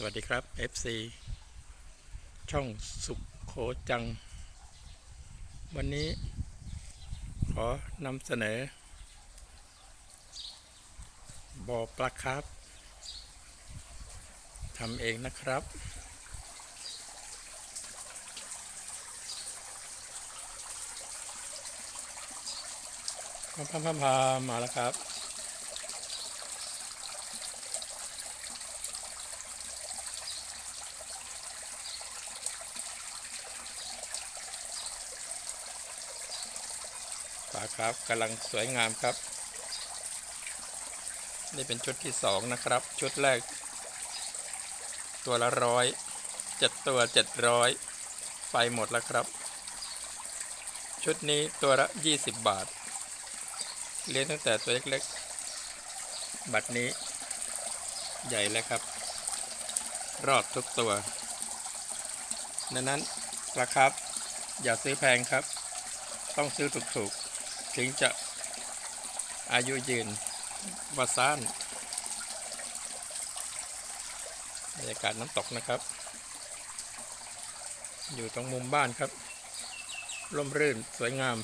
สวัสดีครับ FC ช่องสุขโคจัง วันนี้ ขอนำเสนอบ่อปลาครับทำเองนะครับ พามพามพามมาแล้วครับาครับกำลังสวยงามครับ นี่เป็นชุดที่สองนะครับ ชุดแรก ตัวละร้อยเจ็ดตัวเจ็ดร้อยไปหมดแล้วครับ ชุดนี้ตัวละยี่สิบบาท เลี้ยงตั้งแต่ตัวเล็กๆ บัดนี้ ใหญ่แล้วครับ รอดทุกตัวดังนั้นราคาอย่าซื้อแพงครับ ต้องซื้อถูกๆ ถึงจะอายุยืนวาซานบรรยากาศน้ำตกนะครับ อยู่ตรงมุมบ้านครับร่มรื่นสวยงาม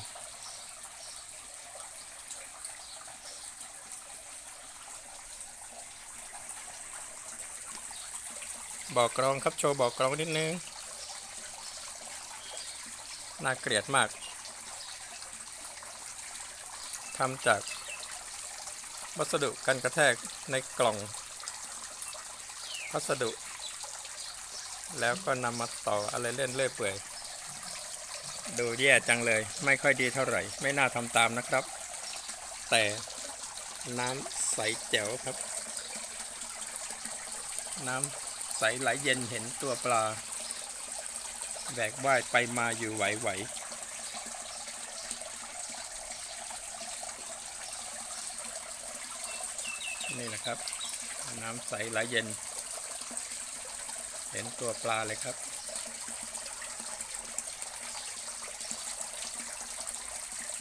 บอกกรองครับโชว์บอกกรองนิดนึง น่าเกลียดมาก ทำจากวัสดุกันกระแทกในกล่องพัสดุ แล้วก็นำมาต่ออะไรเล่นเลื่อยเปื่อยดูแย่จังเลย ไม่ค่อยดีเท่าไหร่ ไม่น่าทำตามนะครับ แต่น้ำใสแจ๋วครับ น้ำใสไหลเย็นเห็นตัวปลาแบกว่ายไปมาอยู่ไหวๆ นี่แหละครับ น้ำใสไหลเย็น เห็นตัวปลาเลยครับ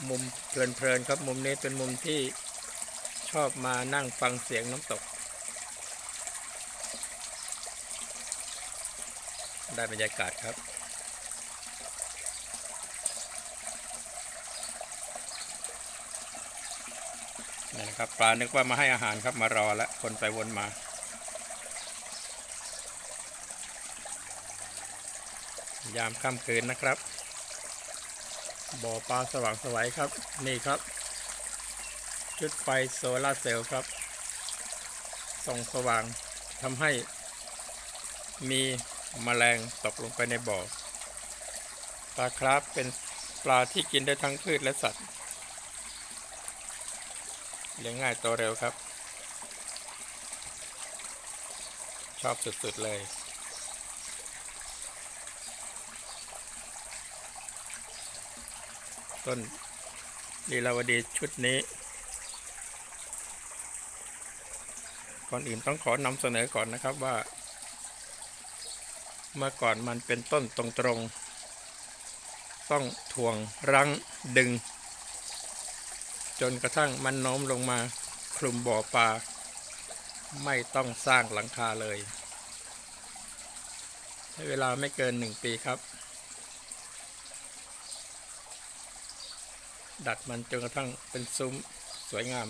มุมเพลินๆครับมุมนี้เป็นมุมที่ชอบมานั่งฟังเสียงน้ำตก ได้บรรยากาศครับ นี่นะครับปลานึกว่ามาให้อาหารครับมารอแล้วคนไปวนมา ยามค่ำคืนนะครับ บ่อปลาสว่างสวัยครับ นี่ครับ จุดไฟโซลาเซลล์ครับ ส่องสว่างทำให้มีมแมลงตกลงไปในบ่อ ปลาคราฟเป็นปลาที่กินได้ทั้งพืชและสัตว์ เลี้ยงง่ายโตเร็วครับ ชอบสุด ๆ เลยต้นลีลาวดีชุดนี้ ก่อนอื่นต้องขอนำเสนอก่อนนะครับว่า เมื่อก่อนมันเป็นต้นตรงๆ ต้องถ่วงรั้งดึง จนกระทั่งมันโน้มลงมาคลุมบ่อปลา ไม่ต้องสร้างหลังคาเลย ใช้เวลาไม่เกินหนึ่งปีครับ ดัดมันจนกระทั่งเป็นซุ้มสวยงาม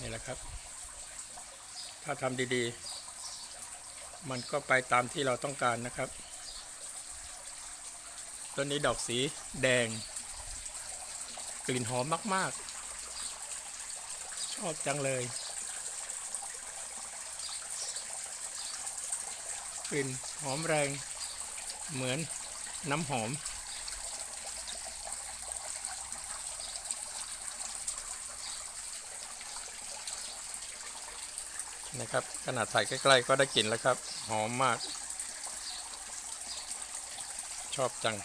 นี่แหละครับ ถ้าทำดีๆ มันก็ไปตามที่เราต้องการนะครับ ต้นนี้ดอกสีแดง กลิ่นหอมมาก ๆ ชอบจังเลย กลิ่นหอมแรง เหมือนน้ำหอม นะครับ ขนาดถ่ายใกล้ ๆ ก็ได้กลิ่นแล้วครับ หอมมาก ชอบจัง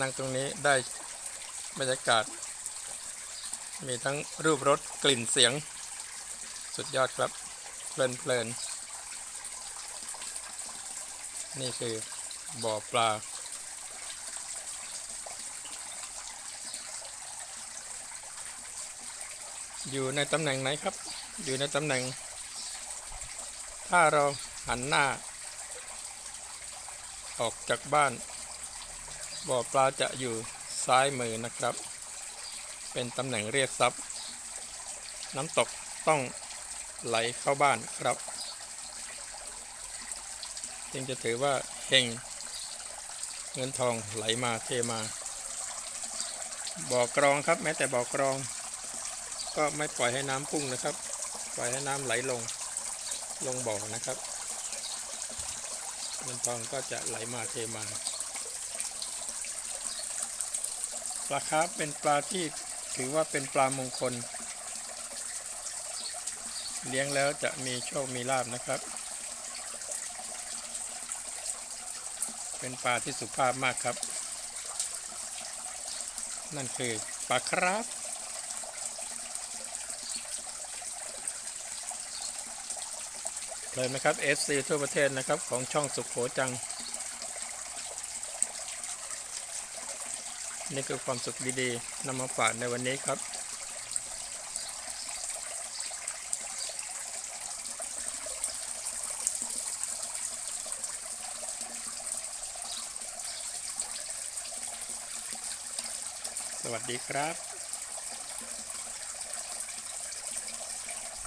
นั่งตรงนี้ได้บรรยากาศ มีทั้งรูปรสกลิ่นเสียง สุดยอดครับ เพลินเพลินนี่คือบ่อปลา อยู่ในตำแหน่งไหนครับ อยู่ในตำแหน่ง ถ้าเราหันหน้า ออกจากบ้าน บ่อปลาจะอยู่ซ้ายมือนะครับ เป็นตำแหน่งเรียกทรัพย์ น้ำตกต้องไหลเข้าบ้านครับ จึงจะถือว่าเฮงเงินทองไหลมาเทมา บ่อกรองครับ แม้แต่บ่อกรอง ก็ไม่ปล่อยให้น้ำพุ่งนะครับ ปล่อยให้น้ำไหลลงลงบ่อนะครับเงินทองก็จะไหลมาเทมา ป ลาคาร์ฟเป็นปลาที่ถือว่าเป็นปลามงคล เลี้ยงแล้วจะมีโชคมีลาบนะครับ เป็นปลาที่สุภาพมากครับ นั่นคือปลาคราฟเลยไหมครับ FC ทั่วประเทศนะครับของช่องสุขโขจัง นี่คือความสุขดีๆนำมาฝากในวันนี้ครับ สวัสดีครับ